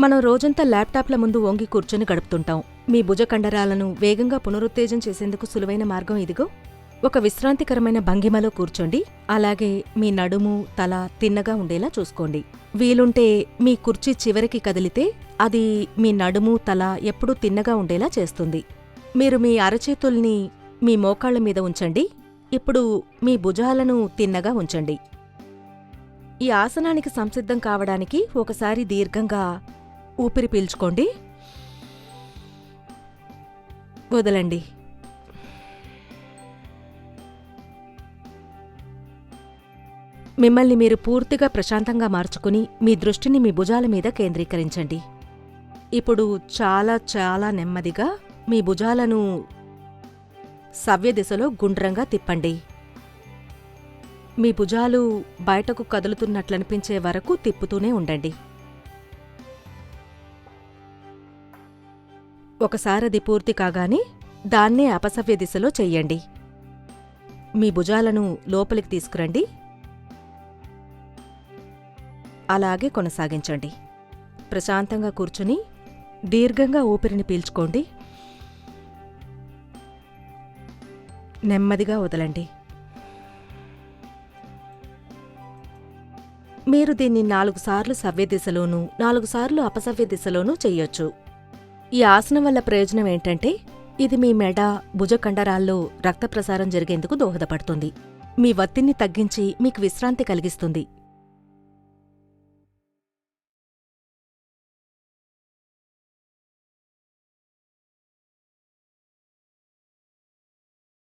మనం రోజంతా ల్యాప్టాప్ల ముందు వంగి కూర్చొని గడుపుతుంటాం. మీ భుజ కండరాలను వేగంగా పునరుత్తేజం చేసేందుకు సులువైన మార్గం ఇదిగో. ఒక విశ్రాంతికరమైన భంగిమలో కూర్చోండి. అలాగే మీ నడుము తల తిన్నగా ఉండేలా చూసుకోండి. వీలుంటే మీ కుర్చీ చివరికి కదిలితే అది మీ నడుము తల ఎప్పుడూ తిన్నగా ఉండేలా చేస్తుంది. మీరు మీ అరచేతుల్ని మీ మోకాళ్ళ మీద ఉంచండి. ఇప్పుడు మీ భుజాలను తిన్నగా ఉంచండి. ఈ ఆసనానికి సంసిద్ధం కావడానికి ఒకసారి దీర్ఘంగా ఊపిరి పీల్చుకోండి. వదలండి. మిమ్మల్ని మీరు పూర్తిగా ప్రశాంతంగా మార్చుకుని మీ దృష్టిని మీ భుజాల మీద కేంద్రీకరించండి. ఇప్పుడు చాలా చాలా నెమ్మదిగా మీ భుజాలను సవ్య దిశలో గుండ్రంగా తిప్పండి. మీ భుజాలు బయటకు కదులుతున్నట్లనిపించే వరకు తిప్పుతూనే ఉండండి. ఒకసారది పూర్తి కాగానే దాన్నే అపసవ్య దిశలో చెయ్యండి. మీ భుజాలను లోపలికి తీసుకురండి. అలాగే కొనసాగించండి. ప్రశాంతంగా కూర్చుని దీర్ఘంగా ఊపిరిని పీల్చుకోండి. నెమ్మదిగా వదలండి. మీరు దీన్ని నాలుగు సార్లు సవ్య దిశలోనూ నాలుగు సార్లు అపసవ్య దిశలోనూ చెయ్యొచ్చు. ఈ ఆసనం వల్ల ప్రయోజనం ఏంటంటే ఇది మీ మెడ భుజ కండరాల్లో రక్త ప్రసారం జరిగేందుకు దోహదపడుతుంది. మీ వత్తిడిని తగ్గించి మీకు విశ్రాంతి కలిగిస్తుంది.